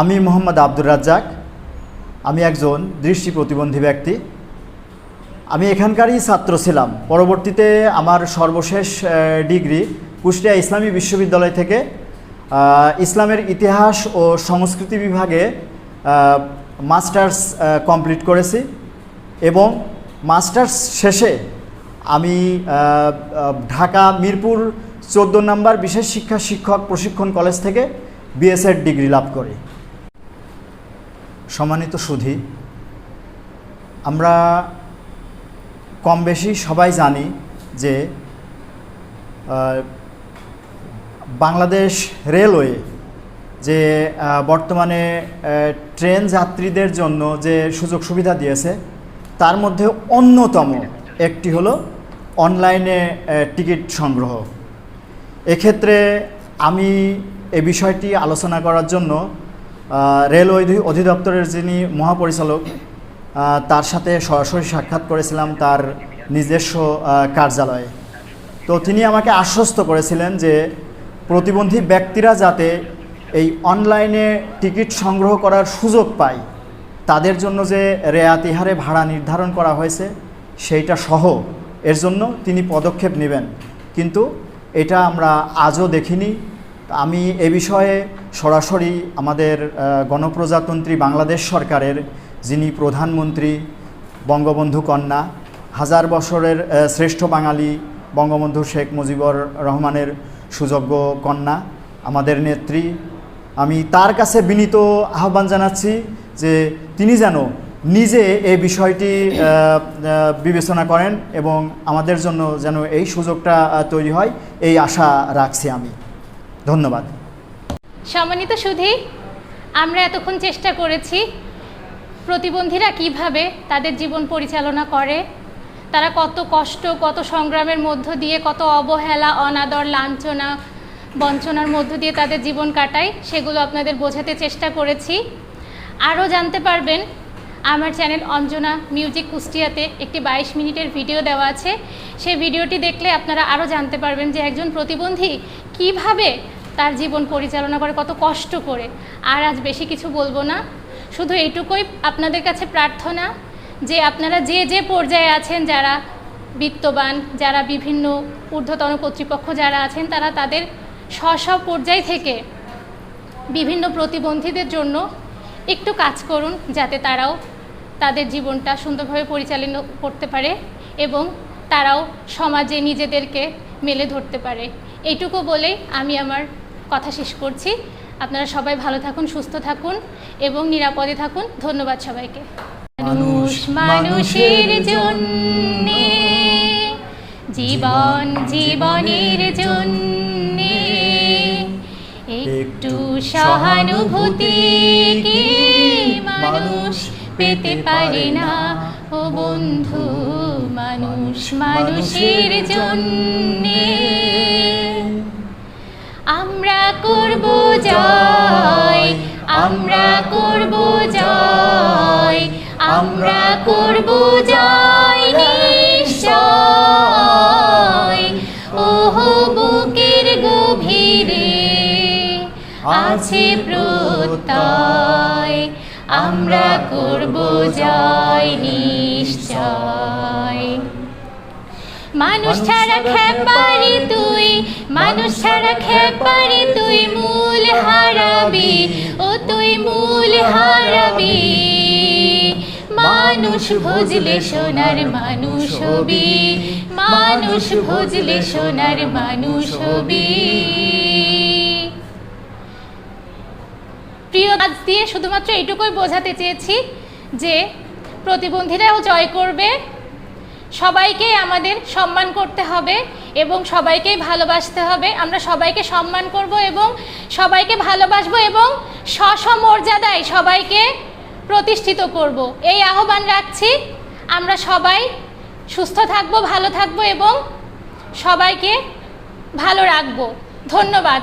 আমি মোহাম্মদ আব্দুর রাজ্জাক। আমি একজন দৃষ্টি প্রতিবন্ধী ব্যক্তি। আমি এখানকারই ছাত্র ছিলাম। পরবর্তীতে আমার সর্বশেষ ডিগ্রি কুষ্টিয়া ইসলামী বিশ্ববিদ্যালয় থেকে ইসলামের ইতিহাস ও সংস্কৃতি বিভাগে মাস্টার্স কমপ্লিট করেছি এবং মাস্টার্স শেষে আমি ঢাকা মিরপুর চোদ্দ নম্বর বিশেষ শিক্ষা শিক্ষক প্রশিক্ষণ কলেজ থেকে বিএসএড ডিগ্রি লাভ করি। সম্মানিত সুধী, আমরা কম বেশি সবাই জানি যে বাংলাদেশ রেলওয়ে যে বর্তমানে ট্রেন যাত্রীদের জন্য যে সুযোগ সুবিধা দিয়েছে, তার মধ্যে অন্যতম একটি হলো অনলাইনে টিকিট সংগ্রহ। এক্ষেত্রে আমি এ বিষয়টি আলোচনা করার জন্য আহ, রেল অধিদপ্তরের যিনি মহাপরিচালক তার সাথে সরাসরি সাক্ষাৎ করেছিলাম তার নিজস্ব কার্যালয়ে। তো তিনি আমাকে আশ্বস্ত করেছিলেন যে প্রতিবন্ধী ব্যক্তিরা যাতে এই অনলাইনে টিকিট সংগ্রহ করার সুযোগ পায় তাদের জন্য যে রেয়াতি হারে ভাড়া নির্ধারণ করা হয়েছে সেইটা সহ এর জন্য তিনি পদক্ষেপ নেবেন। কিন্তু এটা আমরা আজও দেখিনি। আমি এ বিষয়ে সরাসরি আমাদের গণপ্রজাতন্ত্রী বাংলাদেশ সরকারের যিনি প্রধানমন্ত্রী বঙ্গবন্ধু কন্যা, হাজার বছরের শ্রেষ্ঠ বাঙালি বঙ্গবন্ধু শেখ মুজিবুর রহমানের সুযোগ্য কন্যা, আমাদের নেত্রী। আমি তার কাছে বিনীত আহ্বান জানাচ্ছি যে তিনি যেন নিজে এই বিষয়টি বিবেচনা করেন এবং আমাদের জন্য যেন এই সুযোগটা তৈরি হয়, এই আশা রাখছি আমি। ধন্যবাদ। সম্মানিত সুধী, আমরা এতক্ষণ চেষ্টা করেছি প্রতিবন্ধীরা কীভাবে তাদের জীবন পরিচালনা করে, তারা কত কষ্ট, কত সংগ্রামের মধ্য দিয়ে, কত অবহেলা, অনাদর, লাঞ্ছনা, বঞ্চনার মধ্য দিয়ে তাদের জীবন কাটায়, সেগুলো আপনাদের বোঝাতে চেষ্টা করেছি। আরও জানতে পারবেন, আমার চ্যানেল অঞ্জনা মিউজিক কুষ্টিয়াতে একটি বাইশ মিনিটের ভিডিও দেওয়া আছে। সেই ভিডিওটি দেখলে আপনারা আরও জানতে পারবেন যে একজন প্রতিবন্ধী কীভাবে তার জীবন পরিচালনা করে, কত কষ্ট করে। আর আজ বেশি কিছু বলব না। শুধু এইটুকুই আপনাদের কাছে প্রার্থনা যে আপনারা যে যে পর্যায়ে আছেন, যারা বিত্তবান, যারা বিভিন্ন ঊর্ধ্বতন কর্তৃপক্ষ যারা আছেন, তারা তাদের স্ব পর্যায় থেকে বিভিন্ন প্রতিবন্ধীদের জন্য একটু কাজ করুন, যাতে তারাও তাদের জীবনটা সুন্দরভাবে পরিচালনা করতে পারে এবং তারাও সমাজে নিজেদেরকে মেলে ধরতে পারে। এইটুকু বলেই আমি আমার কথা শেষ করছি। আপনারা সবাই ভালো থাকুন সুস্থ থাকুন এবং নিরাপদে থাকুন। ধন্যবাদ সবাইকে। মানুষ মানুষের জন্য জীবন জীবনের জন্য একটু সহানুভূতি কি মানুষ পেতে পারে না? ও বন্ধু মানুষ মানুষের জন্যে। করব জয়, আমরা করব জয়, আমরা করব জয় নিশ্চয়। ওহ, বুকের গভীরে আছে প্রত্যয়, আমরা করব জয় নিশ্চয় মানুষ ছাড়া খেপারি তুই, মানুষ ছাড়া খেপারি তুই মূল হারাবি, ও তুই মূল হারাবি। মানুষ ভুজলে সোনার মানুষ হবি, মানুষ ভুজলে সোনার মানুষ হবি। প্রিয় কাজ দিয়ে শুধুমাত্র এইটুকুই বোঝাতে চেয়েছি যে প্রতিবন্ধীরাও জয় করবে। সবাইকে আমাদের সম্মান করতে হবে এবং সবাইকেই ভালোবাসতে হবে। আমরা সবাইকে সম্মান করব এবং সবাইকে ভালোবাসবো এবং স্ব সবাইকে প্রতিষ্ঠিত করব। এই আহ্বান রাখছি। আমরা সবাই সুস্থ থাকব, ভালো থাকব এবং সবাইকে ভালো রাখব। ধন্যবাদ।